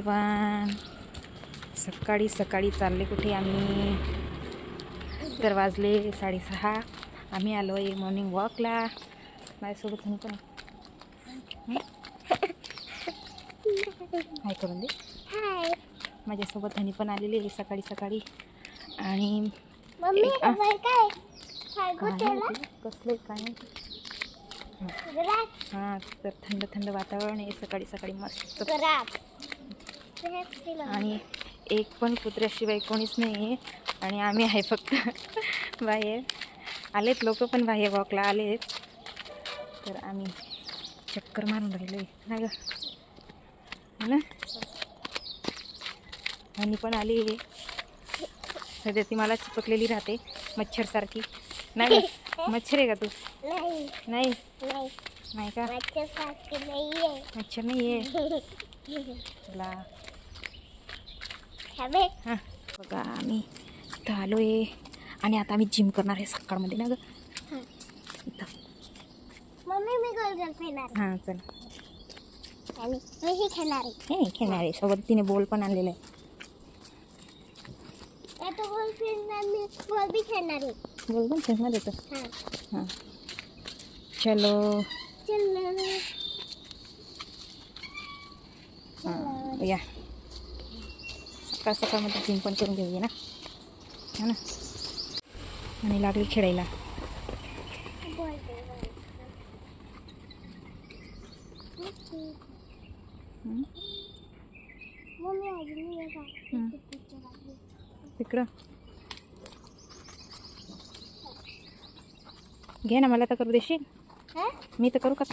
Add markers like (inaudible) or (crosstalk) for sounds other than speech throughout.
Everyone सकाळी सकाळी चालले कुठे आम्ही? तर वाजले साडेसहा. आम्ही आलो आहे मॉर्निंग वॉकला माझ्यासोबत तुम्ही पण हाय दे. हाय. माझ्यासोबत धनी पण आलेली आहे सकाळी सकाळी. आणि कसलं काय हां तर थंड थंड वातावरण आहे. सकाळी सकाळी मस्त. आणि एक पण कुत्र्याशिवाय कोणीच नाही आहे आणि आम्ही आहे फक्त बाहेर. आलेत लोक पण बाहेर वॉकला आलेत. तर आम्ही चक्कर मारून राहिलो आहे ना ग. हो ना? आणि पण आली आहे. सध्या ती मला चिपकलेली राहते मच्छरसारखी नाही मच्छर आहे का तू? नाही. नाही? का? मच्छर नाही आहे तुला हां. बघा आम्ही इथं आलो आहे आणि आता आम्ही जिम करणार आहे सकाळमध्ये ना ग? हां. इथं. मम्मी मी गोल गोल खेळणार हां चल. आणि मीही खेळणार आहे. हे खेळणार आहे. सोबत तिने बॉल पण आणलेला आहे. आता गोल खेळणार मी गोल बी खेळणार आहे. बॉल पण खेळणार येतं हां. हां. चलो. चल. हां या. सकाळ सकाळमध्ये जिम पण करून घेऊया ना. हा ना. आणि लागली खेळायला. तिकडं घे ना मला तर करू देशील? मी तर करू का?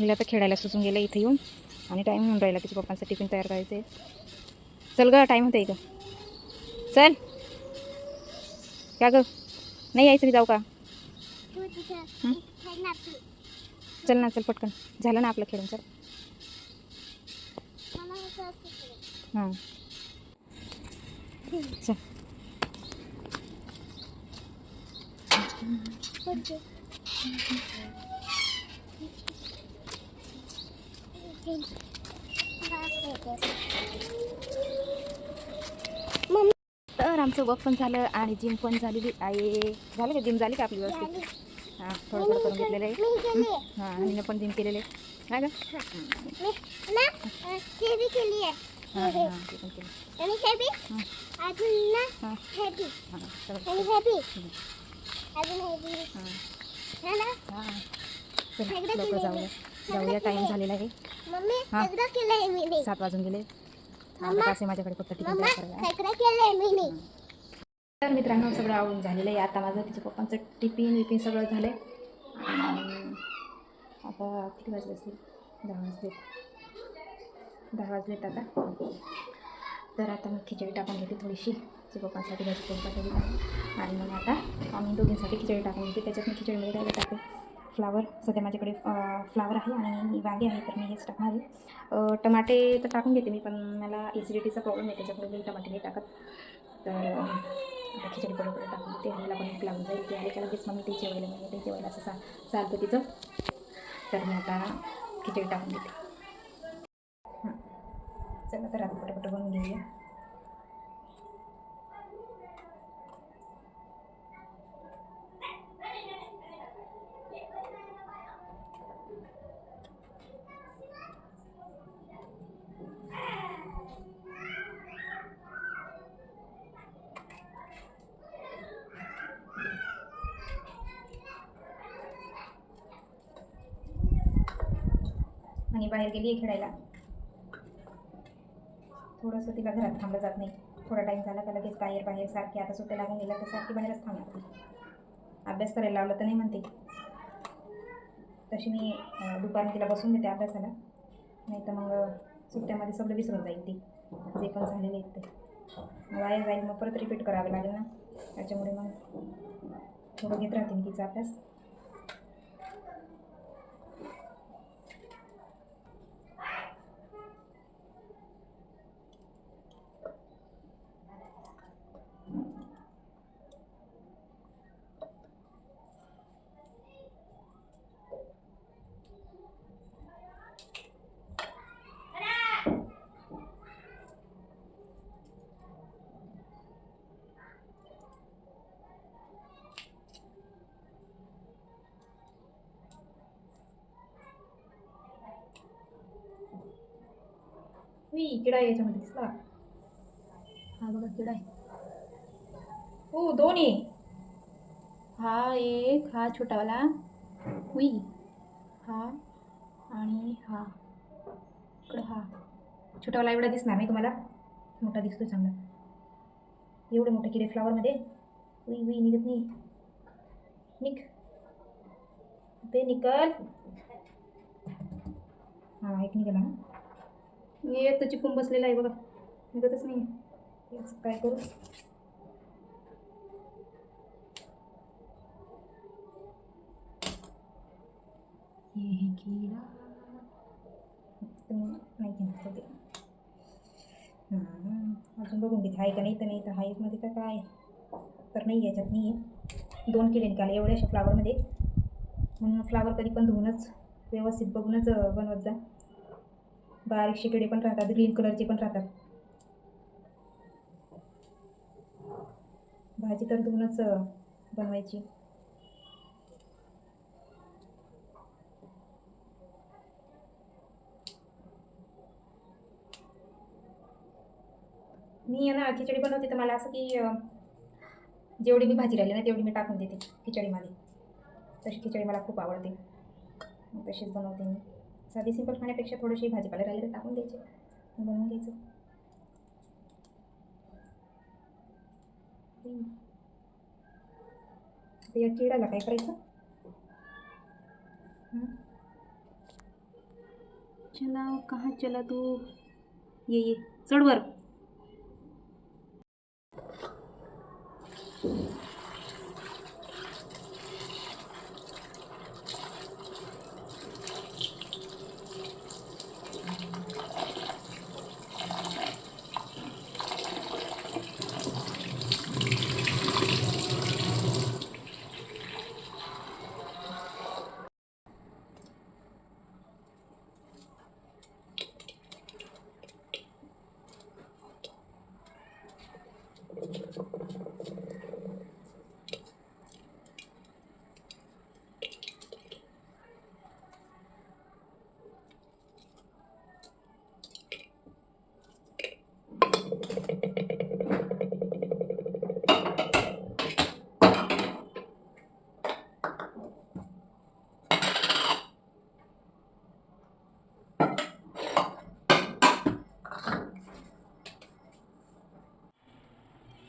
हिला तर खेळायला सुचून गेलं इथे येऊन. आणि टाईम होऊन राहिला तिच्या पप्पांचं टिफिन तयार करायचं आहे चल ग टाईम होतं इथं. चल. का ग. नाही यायचं मी जाऊ का? चल ना चल पटकन. झालं ना आपलं खेळून चल. हां. चल. मम्मी. तर आमचं वर्क पण झालं आणि जिम पण झालेली आहे. झालं का जिम झाली का आपली व्यवस्थित. हां थोडं थोडं करून घेतलेलं आहे. हां आणि पण जिम केलेलं आहे. का? हे जाऊया टाईम झालेला आहे. हां. सात वाजून गेले. तास आहे माझ्याकडे फक्त टिफिन. तर मित्रांनो सगळं आवडून झालेलं आहे. आता माझं तिच्या पप्पांचं टिफिन विपिन सगळं झालं आहे आता किती वाजले असतील? दहा वाजलेत. दहा वाजलेत आता. तर आता मी खिचडी टाकून घेते थोडीशी. तिच्या पप्पांसाठी पाठवली आहे आणि मग आता आम्ही दोघींसाठी खिचडी टाकून घेते. त्याच्यात मी खिचडीमध्ये काय टाकते. फ्लावर सध्या माझ्याकडे फ्लावर आहे आणि वांगे आहे तर मी हेच टाकणार आहे. टमाटे तर टाकून घेते मी पण मला एसिडिटीचा प्रॉब्लेम आहे त्याच्यामुळे मी टमाटे नाही टाकत. तर आता खिचडी पडपड टाकून देते हल्ला पण एक लागून जाईल ते आले का लगेच मग मी ते जेवायला मग ते जेवायला असं सा चालतं तिचं. तर मी आता खिचडी टाकून देते. चला तर आता पटापट बनवून घेऊया. आणि बाहेर गेली आहे खेळायला. थोडंसं तिला घरात थांबलं जात नाही. थोडा टाईम झाला का लगेच बाहेर बाहेर सारखी. आता सुट्ट्या लागून गेल्या तर सारखी बाहेरच थांबणार अभ्यास करायला लावलं तर नाही म्हणते. तशी मी दुपारून दुपारी तिला बसून देते अभ्यासाला. नाही तर मग सुट्ट्यामध्ये सगळं विसरून जाईल ती. जे पण झालेले आहेत ते. मग वाया जाईल मग परत रिपीट करावं लागेल ना. त्याच्यामुळे मग थोडं घेत राहते मी तिचा अभ्यास. मी किडा आहे याच्यामध्ये दिसला. हा बघा किडा आहे. हो दोन आहे. हा एक हा छोटावाला. हुई हा आणि हा. इकडं हा. छोटावाला एवढा दिसणार नाही तुम्हाला. मोठा दिसतो चांगला. एवढे मोठे किडे फ्लावरमध्ये हुई हुई निघत नाही. निक ते निकल. हां एक निघाला ना. मी एक तर चिपून बसलेला आहे बघा. निघतच नाही काय करू? नाही घेणार ते. अजून बघून घेते. आहे का नाही तर नाही तर हाईटमध्ये का काय? तर नाही याच्यात नाही आहे. दोन किडे निघाले एवढ्याशा फ्लावरमध्ये म्हणून फ्लावर कधी पण धुवूनच व्यवस्थित बघूनच बनवत जा. बारीकशे किडे पण राहतात ग्रीन कलरचे पण राहतात. भाजी तर धुवूनच बनवायची. मी आहे ना खिचडी बनवते तर मला असं की जेवढी मी भाजी राहिली ना तेवढी मी टाकून देते खिचडीमध्ये. तशी खिचडी मला खूप आवडते. तशीच बनवते मी. साधी सिंपल खाण्यापेक्षा थोडीशी भाजीपाला राहिले तर टाकून द्यायचे. बनवून घ्यायचं. या किडाला काय करायचं? चला कहा चला तू? ये ये. चढवर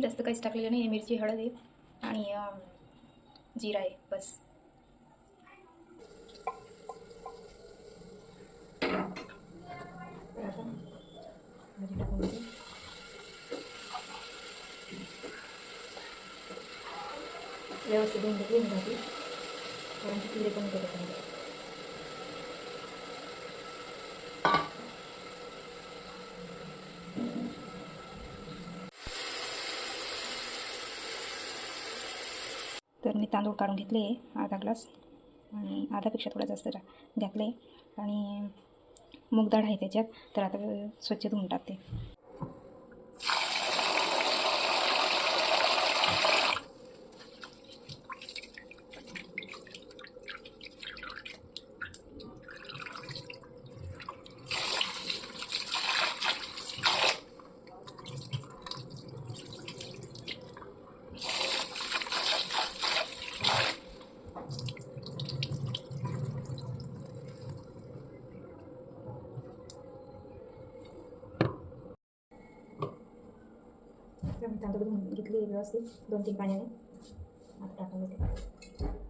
जास्त काहीच टाकलेलं नाही मिरची हळद आहे आणि जिरा आहे बस. व्यवस्थित धुवून घेतली मी भाजी कारण की किडे पण करत नाही तर मी तांदूळ काढून घेतले अर्धा ग्लास. आणि अर्धापेक्षा थोडा जास्त रा- घातले. आणि मूगडाळ आहे त्याच्यात तर आता स्वच्छ धुवून टाकते. तांदूळ धुवून घेतली व्यवस्थित दोन तीन पाण्याने. आता टाकून घेते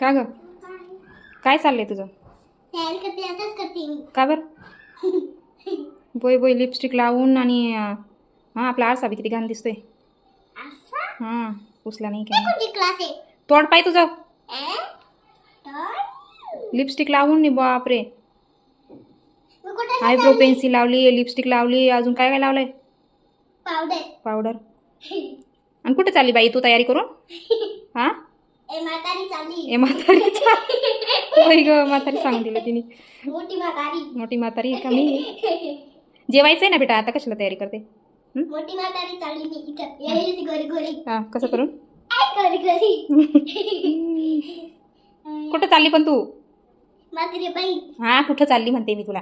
का ग? काय चाललंय तुझं? का बरं? (laughs) बोय बोय लिपस्टिक लावून आणि अं, हाँ आपला आरसा किती घाण दिसतोय. हाँ पुसला नाही काय. क्लास आहे? तोड पाय तुझं. लिपस्टिक लावून नाही बापरे. आयब्रो पेन्सिल लावली लिपस्टिक लावली अजून काय काय लावलंय? पावडर पावडर (laughs) आणि कुठे चालली बाई तू तयारी करून? (laughs) हाँ? ए म्हातारी (laughs) होय ग म्हातारी सांगून दिलं तिने. मोठी म्हातारी. मोठी म्हातारी आहे का मी? जेवायचंय ना बेटा आता कशाला तयारी करते? मोठी म्हातारी चालली मी इथं. ये घरी घरी. हां कसं करून? आय घरी घरी. (laughs) कुठं चालली पण तू? म्हातारी हां कुठं चालली म्हणते मी तुला.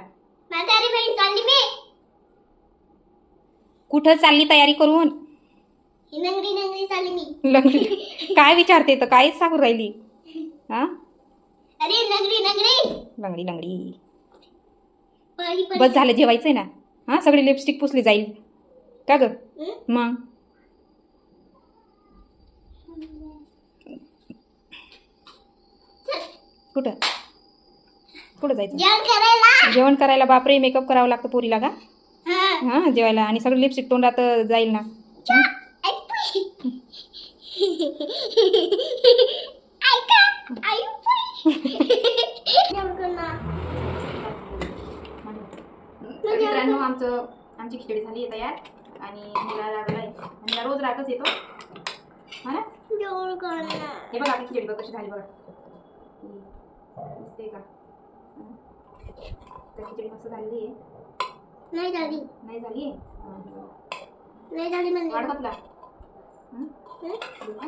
म्हातारी चालली मी. कुठं चालली तयारी करून? नंगरी नंगरी चालली मी. लंगडी. काय विचारते तर काहीच सांगून राहिली. हा? अरे लंगडी लंगडी. पळी पळी बस झालं जेवायचंय ना. हा सगळी लिपस्टिक पुसली जाईल. का ग? हं? मग? चल, कुठं? कुठं जायचं? जेवण करायला. जेवण करायला बापरे मेकअप करावं लागतं पोरीला का? हा. हा जेवायला. आणि सगळं लिपस्टिक तोंडात जाईल ना. हं? ऐकू (laughs) तर मित्रांनो आमचं आमची खिचडी झाली आहे तयार. आणि मला आणि मला रोज रागच येतो. हा ना? हे बघा आपली खिचडी बघ कशी झाली बघा. दिसते का. तर खिचडी मस्त झालेली आहे. नाही झाली. नाही झाली. नाही झाली म्हणजे. वाढ बघला हं? हं? बघा.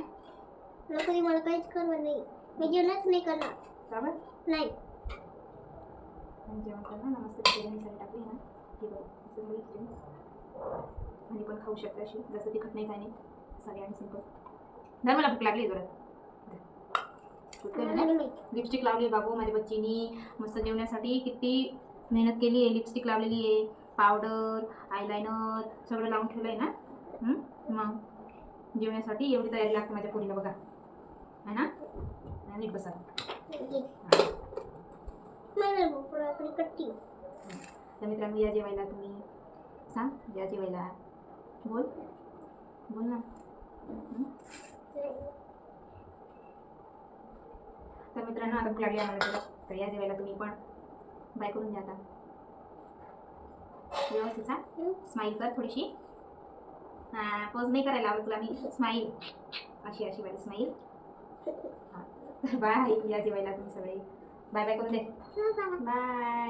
नको रे, मला काहीच करणार नाही. मी जेवणच नाही करणार. का बरं? नाही. आणि जेवण करणार? ना मस्त खिचडी मसाले टाकली ना. ही बघ असं झाली खिचडी आणि पण खाऊ शकता अशी जसं तिखट नाही काय नाही साधी आणि सिंपल धर मला भूक लागली जोरात. लिपस्टिक लावली आहे बाबू माझ्या बच्चीनी. मस्त जेवण्यासाठी किती मेहनत केली आहे. लिपस्टिक लावलेली आहे. पावडर आयलायनर सगळं लावून ठेवलं आहे ना? मग? जेवण्यासाठी एवढी तयारी लागते माझ्या पोरीला बघा. है ना? नीट बसा. कट्टी तर मित्रांनो या जेवायला तुम्ही सांग. या जेवायला. बोल. बोल ना? तर मित्रांनो आता भूक लागली आम्हाला. तर या जेवायला तुम्ही पण बाय करून द्या आता. व्यवस्थित सांग? स्माईल कर थोडीशी. पोज नाही करायला आवडत तुला मी. स्माईल अशी अशी वाली स्माईल हां. बाय या जेवायला तुम्ही सगळे. बाय बाय करून दे. बाय